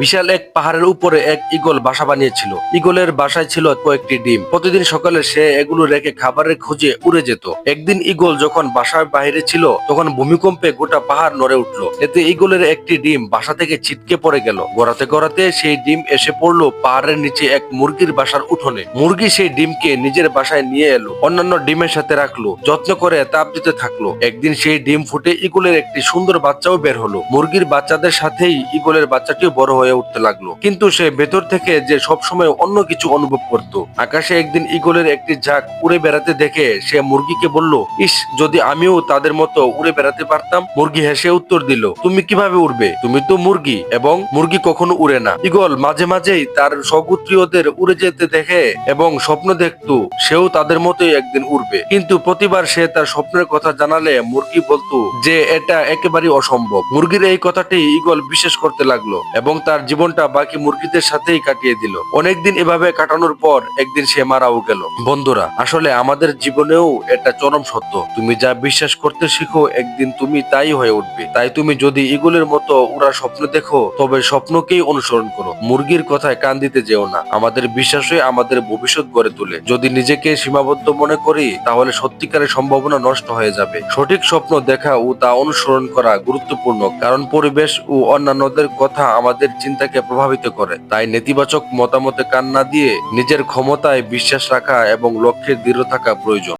বিশাল এক পাহাড়ের উপরে এক ইগল বাসা বানিয়েছিল। ইগলের বাসায় ছিল কয়েকটি ডিম। প্রতিদিন সকালে সে এগুলো রেখে খাবারের খোঁজে উড়ে যেত। একদিন ইগল যখন বাসার বাইরে ছিল, তখন ভূমিকম্পে গোটা পাহাড় নড়ে উঠল। এতে ইগলের একটি ডিম বাসা থেকে ছিটকে পড়ে গেল। গড়াতে গড়াতে সেই ডিম এসে পড়ল পাহাড়ের নিচে এক মুরগির বাসার উঠোনে। মুরগি সেই ডিমকে নিজের বাসায় নিয়ে এলো, অন্যান্য ডিমের সাথে রাখল, যত্ন করে তাপ দিতে থাকল। একদিন সেই ডিম ফুটে ইগলের একটি সুন্দর বাচ্চাও বের হলো। মুরগির বাচ্চাদের সাথেই ইগলের বাচ্চাটিও বড় হয়ে উঠতে লাগল। কিন্তু সে ভেতর থেকে যে সবসময় অন্য কিছু অনুভব করত। আকাশে একদিন ইগলের একটি ঝাঁক উড়ে বেড়াতে দেখে সে মুরগিকে বলল, ইস, যদি আমিও তাদের মতো উড়ে বেড়াতে পারতাম? মুরগি হেসে উত্তর দিল, তুমি কীভাবে উড়বে? তুমি তো মুরগি এবং মুরগি কখনো উড়ে না। ইগল মাঝে মাঝেই তার সগুত্রীয়দের উড়ে যেতে দেখে এবং স্বপ্ন দেখতো সেও তাদের মতোই একদিন উড়বে। কিন্তু প্রতিবার সে তার স্বপ্নের কথা জানালে মুরগি বলতো যে, এটা একেবারেই অসম্ভব। মুরগির এই কথাটি ইগল বিশ্বাস করতে লাগল এবং তার জীবনটা বাকি মুরগিদের সাথেই কাটিয়ে দিল। অনেকদিন এভাবে কাটানোর পর একদিন সে মারাও গেল। বন্ধুরা, আসলে আমাদের জীবনেও এটা চরম সত্য। তুমি যা বিশ্বাস করতে শিখো, একদিন তুমি তাই হয়ে উঠবে। তাই তুমি যদি ইগলের মতো ওরা স্বপ্ন দেখো, তবে স্বপ্নকেই অনুসরণ করো। মুরগির কথায় কান দিতে যেও না। আমাদের বিশ্বাসই আমাদের ভবিষ্যৎ গড়ে তোলে। যদি নিজেকে সীমাবদ্ধ মনে করি, তাহলে সত্যিকারের সম্ভাবনা নষ্ট হয়ে যাবে। সঠিক স্বপ্ন দেখা ও তা অনুসরণ করা গুরুত্বপূর্ণ। কারণ পরিবেশ ও অন্যান্যদের কথা আমাদের চিন্তাকে প্রভাবিত করে। তাই নেতিবাচক মতামতে কান না দিয়ে নিজের ক্ষমতায় বিশ্বাস রাখা এবং লক্ষ্যে দৃঢ় থাকা প্রয়োজন।